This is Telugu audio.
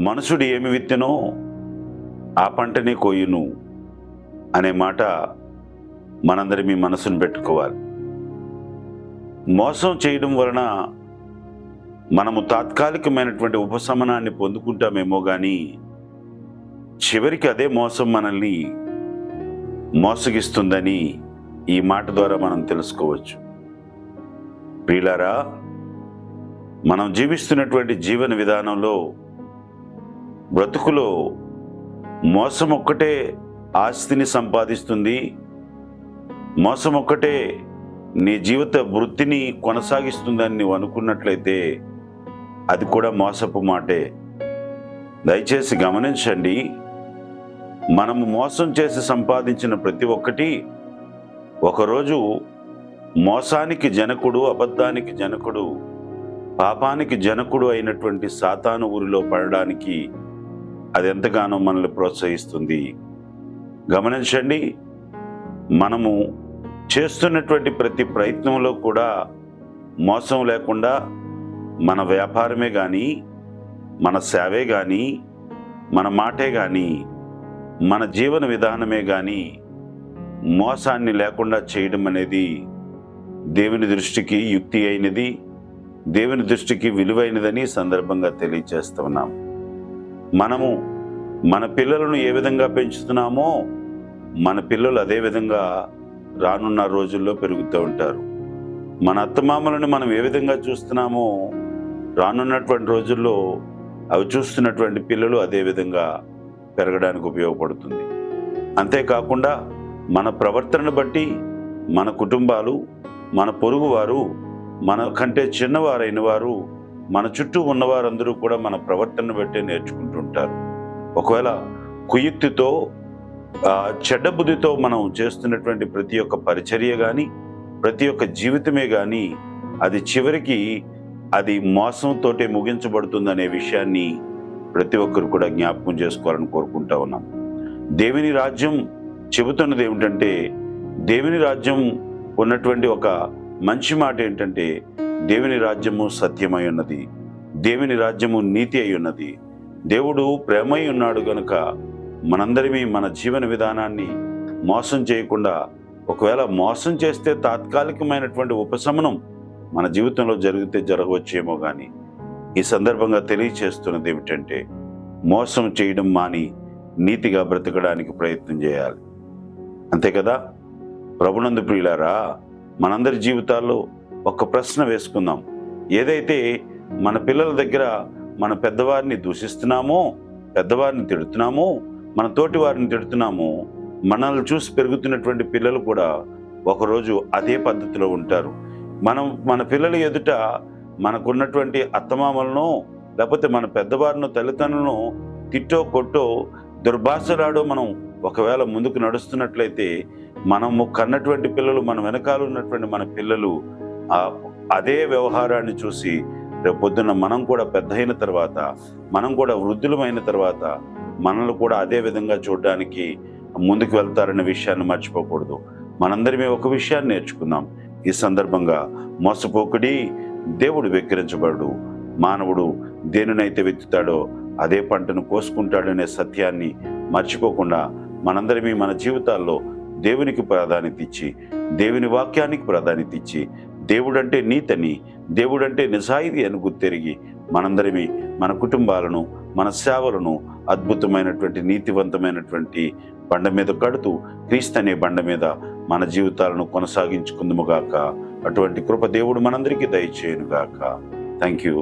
మనుషుడు ఏమి విత్తెనో ఆ పంటనే కోయును అనే మాట మనందరి మీ మనసును పెట్టుకోవాలి. మోసం చేయడం వలన మనము తాత్కాలికమైనటువంటి ఉపశమనాన్ని పొందుకుంటామేమో కానీ చివరికి అదే మోసం మనల్ని మోసగిస్తుందని ఈ మాట ద్వారా మనం తెలుసుకోవచ్చు. ప్రియులారా మనం జీవిస్తున్నటువంటి జీవన విధానంలో బ్రతుకులో మోసం ఒక్కటే ఆస్తిని సంపాదిస్తుంది. మోసం ఒక్కటే నీ జీవిత వృత్తిని కొనసాగిస్తుందని నువ్వు అనుకున్నట్లయితే అది కూడా మోసపు మాటే. దయచేసి గమనించండి మనము మోసం చేసి సంపాదించిన ప్రతి ఒక్కటి ఒకరోజు మోసానికి జనకుడు అబద్ధానికి జనకుడు పాపానికి జనకుడు అయినటువంటి సాతాను ఊరిలో పడడానికి అది ఎంతగానో మనల్ని ప్రోత్సహిస్తుంది. గమనించండి మనము చేస్తున్నటువంటి ప్రతి ప్రయత్నంలో కూడా మోసం లేకుండా మన వ్యాపారమే కానీ మన సేవే కానీ మన మాటే కానీ మన జీవన విధానమే కానీ మోసాన్ని లేకుండా చేయడం అనేది దేవుని దృష్టికి యుక్తి అయినది దేవుని దృష్టికి విలువైనదని సందర్భంగా తెలియజేస్తున్నాం మనము మన పిల్లలను ఏ విధంగా పెంచుతున్నామో మన పిల్లలు అదే విధంగా రానున్న రోజుల్లో పెరుగుతూ ఉంటారు. మన అత్తమామలను మనం ఏ విధంగా చూస్తున్నామో రానున్నటువంటి రోజుల్లో అవి చూస్తున్నటువంటి పిల్లలు అదే విధంగా పెరగడానికి ఉపయోగపడుతుంది. అంతేకాకుండా మన ప్రవర్తనను బట్టి మన కుటుంబాలు మన పొరుగువారు మన కంటే చిన్నవారైన వారు మన చుట్టూ ఉన్నవారందరూ కూడా మన ప్రవర్తనను బట్టే నేర్చుకుంటుంటారు. ఒకవేళ కుయుక్తితో చెడ్డ బుద్ధితో మనం చేస్తున్నటువంటి ప్రతి ఒక్క పరిచర్య కానీ ప్రతి ఒక్క జీవితమే కానీ అది చివరికి అది మోసంతోటే ముగించబడుతుందనే విషయాన్ని ప్రతి ఒక్కరు కూడా జ్ఞాపకం చేసుకోవాలని కోరుకుంటా ఉన్నాం. దేవుని రాజ్యం చెబుతున్నది ఏమిటంటే దేవుని రాజ్యం ఉన్నటువంటి ఒక మంచి మాట ఏంటంటే దేవుని రాజ్యము సత్యమై ఉన్నది. దేవుని రాజ్యము నీతి అయి ఉన్నది. దేవుడు ప్రేమై ఉన్నాడు గనుక మనందరిమీ మన జీవన విధానాన్ని మోసం చేయకుండా ఒకవేళ మోసం చేస్తే తాత్కాలికమైనటువంటి ఉపశమనం మన జీవితంలో జరిగితే జరగవచ్చేమో కానీ ఈ సందర్భంగా తెలియచేస్తున్నది ఏమిటంటే మోసం చేయడం మాని నీతిగా బ్రతకడానికి ప్రయత్నం చేయాలి. అంతే కదా? ప్రభునందు ప్రియులారా మనందరి జీవితాల్లో ఒక ప్రశ్న వేసుకుందాం. ఏదైతే మన పిల్లల దగ్గర మన పెద్దవారిని దూషిస్తున్నామో పెద్దవారిని తిడుతున్నామో మన తోటి వారిని తిడుతున్నామో మనల్ని చూసి పెరుగుతున్నటువంటి పిల్లలు కూడా ఒకరోజు అదే పద్ధతిలో ఉంటారు. మనం మన పిల్లల ఎదుట మనకున్నటువంటి అత్తమామలను లేకపోతే మన పెద్దవారిను తల్లిదండ్రులను తిట్టో కొట్టో దుర్భాషలాడో మనం ఒకవేళ ముందుకు నడుస్తున్నట్లయితే మనము కన్నటువంటి పిల్లలు మన వెనకాల ఉన్నటువంటి మన పిల్లలు అదే వ్యవహారాన్ని చూసి రేపు పొద్దున్న మనం కూడా పెద్ద అయిన తర్వాత మనం కూడా వృద్ధులమైన తర్వాత మనల్ని కూడా అదే విధంగా చూడడానికి ముందుకు వెళ్తారనే విషయాన్ని మర్చిపోకూడదు. మనందరిమే ఒక విషయాన్ని నేర్చుకుందాం. ఈ సందర్భంగా మోసపోకుడి దేవుడు వెక్కిరించబడు మానవుడు దేనినైతే వెతుతాడో అదే పంటను కోసుకుంటాడనే సత్యాన్ని మర్చిపోకుండా మనందరిమీ మన జీవితాల్లో దేవునికి ప్రాధాన్యత ఇచ్చి దేవుని వాక్యానికి ప్రాధాన్యత ఇచ్చి దేవుడంటే నీతని దేవుడంటే నిజాయితీ అని గుర్తెరిగి మనందరిమి మన కుటుంబాలను మన సేవలను అద్భుతమైనటువంటి నీతివంతమైనటువంటి బండ మీద కడుతూ క్రీస్తు అనే బండ మీద మన జీవితాలను కొనసాగించుకుందుముగాక అటువంటి కృప దేవుడు మనందరికీ దయచేయునుగాక. Thank you